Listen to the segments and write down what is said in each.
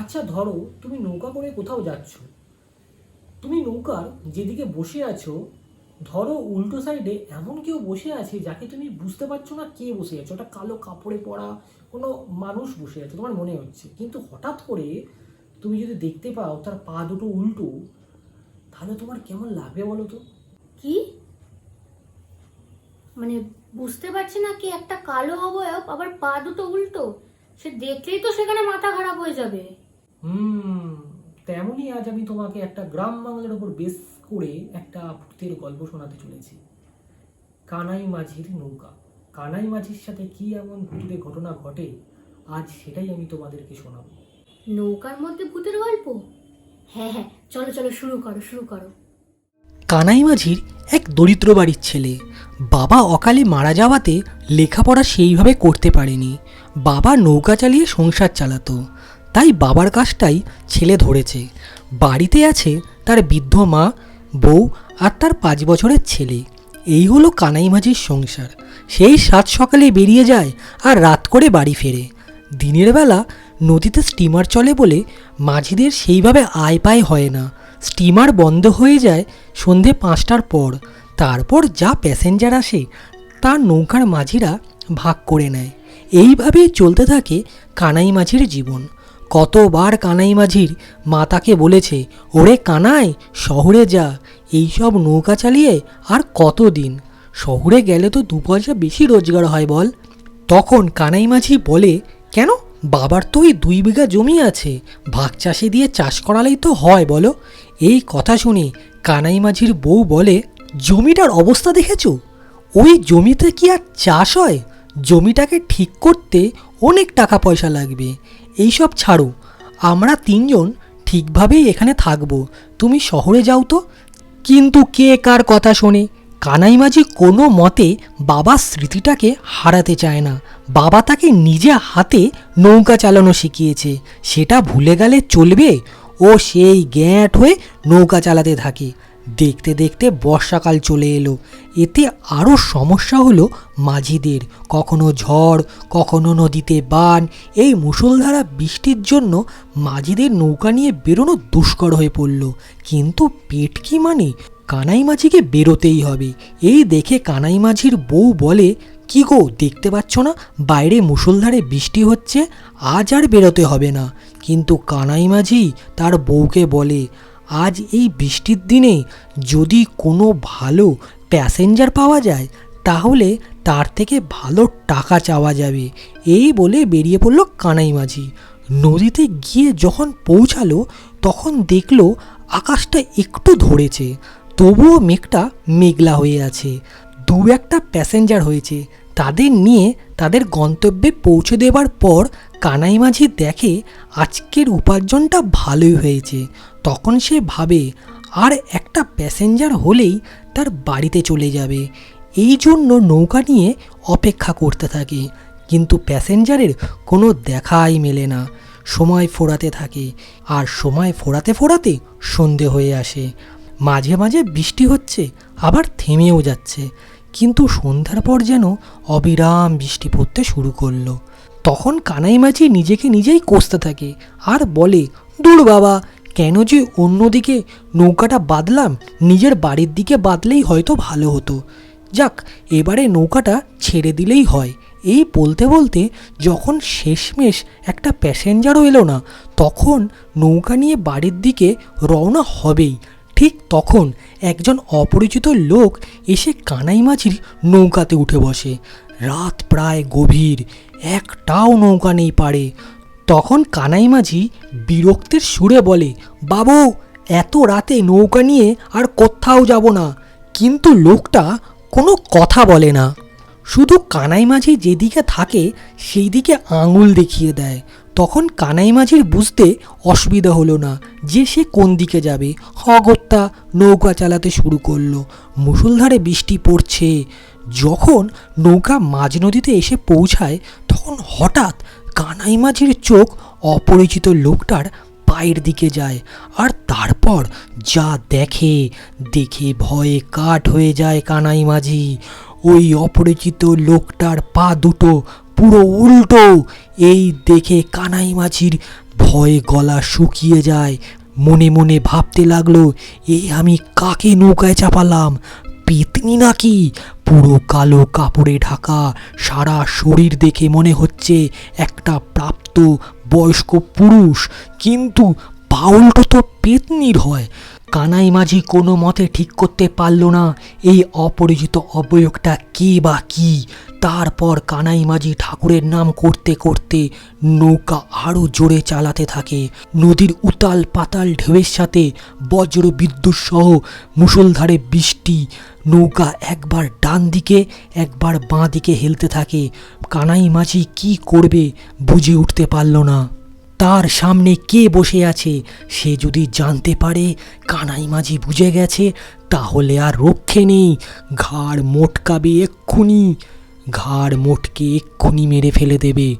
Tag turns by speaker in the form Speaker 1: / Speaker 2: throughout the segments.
Speaker 1: আচ্ছা ধরো তুমি নৌকা করে কোথাও যাচ্ছ। তুমি নৌকার যেদিকে বসে আছো, ধরো উল্টো সাইডে এমন কেউ বসে আছে যাকে তুমি বুঝতে পারছ না কে বসে আছে। ওটা কালো কাপড়ে পরা কোনো মানুষ বসে আছে, তোমার মনে হচ্ছে। কিন্তু হঠাৎ করে তুমি যদি দেখতে পাও তার পা দুটো উল্টো, তাহলে তোমার কেমন লাগবে বলো তো?
Speaker 2: কি? মানে বুঝতে পারছি না কি একটা কালো অবয়ব, আবার পা দুটো উল্টো? সে দেখলেই তো সেখানে মাথা খারাপ হয়ে যাবে।
Speaker 1: হুম তেমনই আজ আমি তোমাকে একটা গ্রাম বাংলার উপর বেস করে একটা ভূতের গল্প শোনাতে চলেছি। কানাই মাঝির নৌকা। কানাই মাঝির সাথে কি এমন ভূতের ঘটনা ঘটে আজ সেটাই আমি তোমাদেরকে শোনাবো।
Speaker 2: নৌকার মধ্যে ভূতের গল্প? হ্যাঁ হ্যাঁ চলো চলো শুরু করো শুরু করো।
Speaker 3: কানাই মাঝির এক দরিদ্র বাড়ির ছেলে। বাবা অকালে মারা যাওয়াতে লেখাপড়া সেইভাবে করতে পারেনি। বাবা নৌকা চালিয়ে সংসার চালাতো। তাই বাবার কাজটাই ছেলে ধরেছে। বাড়িতে আছে তার বৃদ্ধ মা, বউ আর তার পাঁচ বছরের ছেলে। এই হলো কানাই মাঝির সংসার। সেই সাত সকালে বেরিয়ে যায় আর রাত করে বাড়ি ফেরে। দিনের বেলা নদীতে স্টিমার চলে বলে মাঝিদের সেইভাবে আয় পায় হয় না। স্টিমার বন্ধ হয়ে যায় সন্ধে পাঁচটার পর। তারপর যা প্যাসেঞ্জার আসে তার নৌকার মাঝিরা ভাগ করে নেয়। এইভাবেই চলতে থাকে কানাই মাঝির জীবন। কতবার কানাই মাঝির মা তাকে বলেছে, ওরে কানাই, শহরে যা, এইসব নৌকা চালিয়ে আর কতদিন? শহরে গেলে তো দু পয়সা বেশি রোজগার হয় বল। তখন কানাই মাঝি বলে, কেন? বাবার তো ওই দুই বিঘা জমি আছে, ভাগ চাষে দিয়ে চাষ করালেই তো হয় বলো। এই কথা শুনে কানাই মাঝির বউ বলে, জমিটার অবস্থা দেখেছ? ওই জমিতে কি আর চাষ হয়? জমিটাকে ঠিক করতে অনেক টাকা পয়সা লাগবে। এইসব ছাড়ো। আমরা তিনজন ঠিকভাবেই এখানে থাকব। তুমি শহরে যাও তো। কিন্তু কে কার কথা শোনে? কানাই মাঝি কোনো মতে বাবার স্মৃতিটাকে হারাতে চায় না। বাবা তাকে নিজে হাতে নৌকা চালানো শিখিয়েছে। সেটা ভুলে গেলে চলবে। ও সেই গ্যাঁট হয়ে নৌকা চালাতে থাকে। দেখতে দেখতে বর্ষাকাল চলে এলো। এতে আরও সমস্যা হলো মাঝিদের। কখনো ঝড়, কখনো নদীতে বান। এই মুষলধারা বৃষ্টির জন্য মাঝিদের নৌকা নিয়ে বেরোনো দুষ্কর হয়ে পড়ল। কিন্তু পেট কি মানে? কানাই মাঝিকে বেরোতেই হবে। এই দেখে কানাই মাঝির বউ বলে, কি গো, দেখতে পাচ্ছ না? বাইরে মুষলধারে বৃষ্টি হচ্ছে, আজ আর বেরোতে হবে না। কিন্তু কানাই মাঝি তার বউকে বলে আজ এই বৃষ্টির দিনে যদি কোনো ভালো প্যাসেঞ্জার পাওয়া যায়, তাহলে তার থেকে ভালো টাকা চাওয়া যাবে। এই বলে বেরিয়ে পড়ল কানাই মাঝি নদীতে গিয়ে যখন পৌঁছালো, তখন দেখল আকাশটা একটু ধরেছে, তবুও মেঘটা মেঘলা হয়ে আছে। দু একটা প্যাসেঞ্জার হয়েছে, তাদের নিয়ে তাদের গন্তব্যে পৌঁছে দেবার পর কানাই মাঝি দেখে আজকের উপার্জনটা ভালোই হয়েছে। তখন সে ভাবে, আর একটা প্যাসেঞ্জার হলেই তার বাড়িতে চলে যাবে। এই জন্য নৌকা নিয়ে অপেক্ষা করতে থাকে। কিন্তু প্যাসেঞ্জারের কোনো দেখাই মেলে না। সময় ফোরাতে থাকে। আর সময় ফোরাতে ফোরাতে সন্ধে হয়ে আসে। মাঝে মাঝে বৃষ্টি হচ্ছে, আবার থেমেও যাচ্ছে। কিন্তু সন্ধ্যার পর যেন অবিরাম বৃষ্টি পড়তে শুরু করল। তখন কানাই মাঝি নিজেকে নিজেই কষতে থাকে। আর বলে, দূর বাবা কেন যে অন্যদিকে নৌকাটা বাদলাম, নিজের বাড়ির দিকে বাদলেই হয়তো ভালো হতো। যাক, এবারে নৌকাটা ছেড়ে দিলেই হয়। এই বলতে বলতে যখন শেষমেশ একটা প্যাসেঞ্জারও এলো না, তখন নৌকা নিয়ে বাড়ির দিকে রওনা হবেই। ঠিক তখন একজন অপরিচিত লোক এসে কানাই মাঝির নৌকাতে উঠে বসে। রাত প্রায় গভীর, একটাও নৌকা নেই পারে তখন কানাই মাঝি বিরক্তির সুরে বলে, বাবু, এত রাতে নৌকা নিয়ে আর কোথাও যাব না। কিন্তু লোকটা কোনো কথা বলে না। শুধু কানাই মাঝি যেদিকে থাকে সেই দিকে আঙুল দেখিয়ে দেয়। তখন কানাই মাঝির বুঝতে অসুবিধা হলো না যে সে কোন দিকে যাবে। হগত্যা নৌকা চালাতে শুরু করল। মুষলধারে বৃষ্টি পড়ছে। যখন নৌকা মাঝ নদীতে এসে পৌঁছায়, তখন হঠাৎ কানাই মাঝির চোখ অপরিচিত লোকটার পায়ের দিকে যায় আর তারপর যা দেখে দেখে ভয়ে কাঠ হয়ে যায় কানাই মাঝি। ওই অপরিচিত লোকটার পা দুটো পুরো উল্টো। এই দেখে কানাই মাঝির ভয়ে গলা শুকিয়ে যায়। মনে মনে ভাবতে লাগল, এ আমি কাকে নৌকায় চাপালাম? পেতনি নাকি? পুরো কালো কাপড়ে ঢাকা, সারা শরীর দেখে মনে হচ্ছে একটা প্রাপ্ত বয়স্ক পুরুষ। কিন্তু পাউলটা তো পেতনির হয়। কানাই মাঝি কোনো মতে ঠিক করতে পারল না। এই অপরিচিত অবয়বটা কে বা কি? তারপর কানাই মাঝি ঠাকুরের নাম করতে করতে নৌকা আরও জোরে চালাতে থাকে। নদীর উতাল পাতাল ঢেউয়ের সাথে বজ্র বিদ্যুৎ সহ মুষলধারে বৃষ্টি নৌকা একবার ডান দিকে, একবার বাঁ দিকে হেলতে থাকে। কানাই মাঝি কি করবে বুঝে উঠতে পারল না। তার সামনে কে বসে আছে, সে যদি জানতে পারে কানাই মাঝি বুঝে গেছে, তাহলে আর রক্ষে নেই। ঘাড় মোটকাবে এক্ষুনি। ঘাড় মোটকে এক্ষুনি মেরে ফেলে দেবে।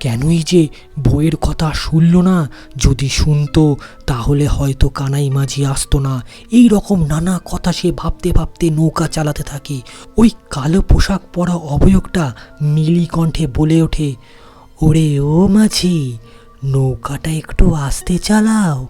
Speaker 3: কেনই যে বইয়ের কথা শুনল না, যদি শুনতো, তাহলে হয়তো কানাই মাঝি আসতো না। এই রকম নানা কথা সে ভাবতে ভাবতে নৌকা চালাতে থাকে। ওই কালো পোশাক পরা অবয়বটা মিলি কণ্ঠে বলে ওঠে, ওরে ও মাঝি নৌকাটা একটু আস্তে চালাও।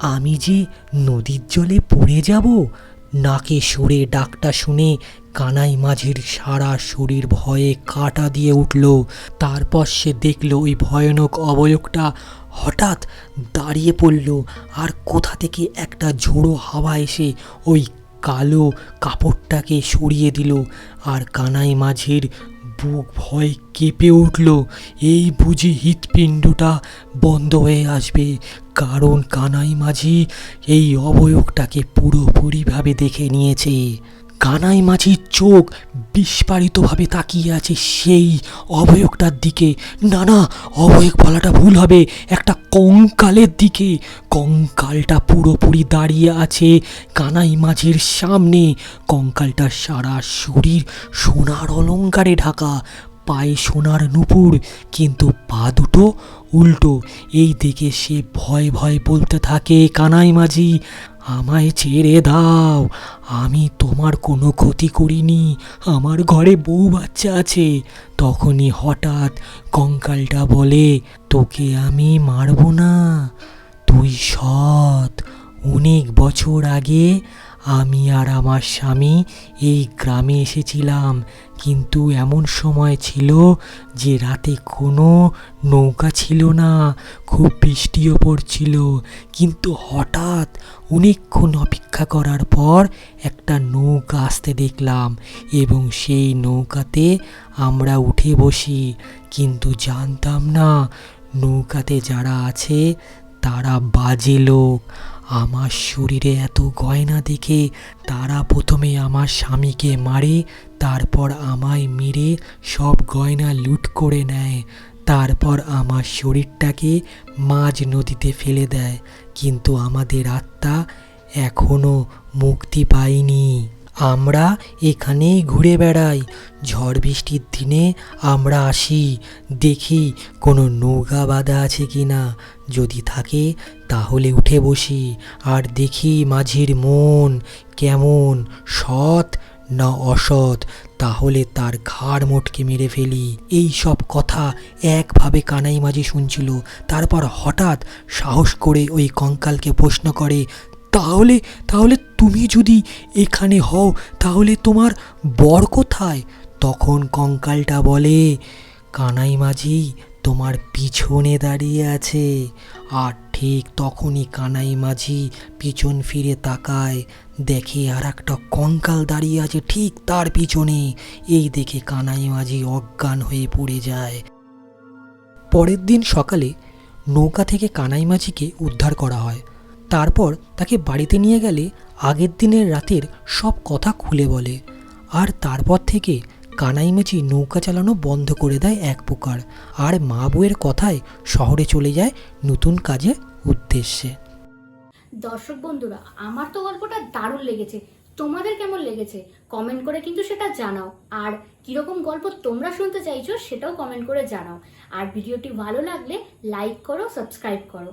Speaker 3: আমি যে নদীর জলে পড়ে যাব, নাকে সরে ডাকটা শুনে কানাই মাঝির সারা শরীর ভয়ে কাটা দিয়ে উঠল। তারপর সে দেখল ওই ভয়ানক অবয়বটা হঠাৎ দাঁড়িয়ে পড়ল আর কোথা থেকে একটা ঝোড়ো হাওয়া এসে ওই কালো কাপড়টাকে সরিয়ে দিল। আর কানাই মাঝির বুক ভয় কেঁপে উঠল। এই বুঝি হৃৎপিণ্ডটা বন্ধ হয়ে আসবে। কারণ কানাই মাঝি এই অবয়বটাকে পুরোপুরিভাবে দেখে নিয়েছে। কানাই মাঝির চোখ বিস্ফারিতভাবে তাকিয়ে আছে সেই অবয়বটার দিকে। না না অবয়ব বলাটা ভুল হবে, একটা কঙ্কালের দিকে। কঙ্কালটা পুরোপুরি দাঁড়িয়ে আছে কানাই মাঝির সামনে। কঙ্কালটার সারা শরীর সোনার অলঙ্কারে ঢাকা, পায়ে সোনার নুপুর, কিন্তু পা দুটো উল্টো। এই দিকে সে ভয় ভয় বলতে থাকে কানাই মাঝি। আমায় ছেড়ে দাও। আমি তোমার কোনো ক্ষতি করিনি। আমার ঘরে বউ বাচ্চা আছে। তখনই হঠাৎ কঙ্কালটা বলে, তোকে আমি মারব না। তুই সৎ। অনেক বছর আগে আমি আর আমার স্বামী এই গ্রামে এসেছিলাম। কিন্তু এমন সময় ছিল যে রাতে কোনো নৌকা ছিল না, খুব বৃষ্টিও পড়ছিল। কিন্তু হঠাৎ অনেকক্ষণ অপেক্ষা করার পর একটা নৌকা আসতে দেখলাম এবং সেই নৌকাতে আমরা উঠে বসি। কিন্তু জানতাম না নৌকাতে যারা আছে তারা বাজে লোক। আমার শরীরে এত গয়না দেখে তারা প্রথমে আমার স্বামীকে মারে, তারপর আমায় মেরে সব গয়না লুট করে নেয়। তারপর আমার শরীরটাকে মাঝ নদীতে ফেলে দেয়। কিন্তু আমাদের আত্মা এখনও মুক্তি পায়নি। আমরা এখানেই ঘুরে বেড়াই। ঝড় বৃষ্টির দিনে আমরা আসি। দেখি কোনো নৌকা বাঁধা আছে কি না যদি থাকে তাহলে উঠে বসি। আর দেখি মাঝির মন কেমন সৎ না অসৎ। তাহলে তার ঘাড় মোটকে মেরে ফেলি। এই সব কথা একভাবে কানাই মাঝি শুনছিল। তারপর হঠাৎ সাহস করে ওই কঙ্কালকে প্রশ্ন করে তাহলে তাহলে তুমি যদি এখানে হও, তাহলে তোমার বর কোথায়? তখন কঙ্কালটা বলে, কানাই মাঝি, তোমার পিছনে দাঁড়িয়ে আছে। আর ঠিক তখনই কানাই মাঝি পিছন ফিরে তাকায়, দেখে আর একটা কঙ্কাল দাঁড়িয়ে আছে ঠিক তার পিছনে। এই দেখে কানাই মাঝি অজ্ঞান হয়ে পড়ে যায়। পরের দিন সকালে নৌকা থেকে কানাই মাঝিকে উদ্ধার করা হয়। তারপর তাকে বাড়িতে নিয়ে গেলে আগের দিনের রাতের সব কথা খুলে বলে। আর তারপর থেকে কানাইমাঝি নৌকা চালানো বন্ধ করে দেয় এক প্রকার। আর মা বউয়ের কথায় শহরে চলে যায় নতুন কাজের উদ্দেশ্যে।
Speaker 2: দর্শক বন্ধুরা, আমার তো গল্পটা দারুণ লেগেছে। তোমাদের কেমন লেগেছে? কমেন্ট করে কিন্তু সেটা জানাও। আর কীরকম গল্প তোমরা শুনতে চাইছো সেটাও কমেন্ট করে জানাও। আর ভিডিওটি ভালো লাগলে লাইক করো সাবস্ক্রাইব করো।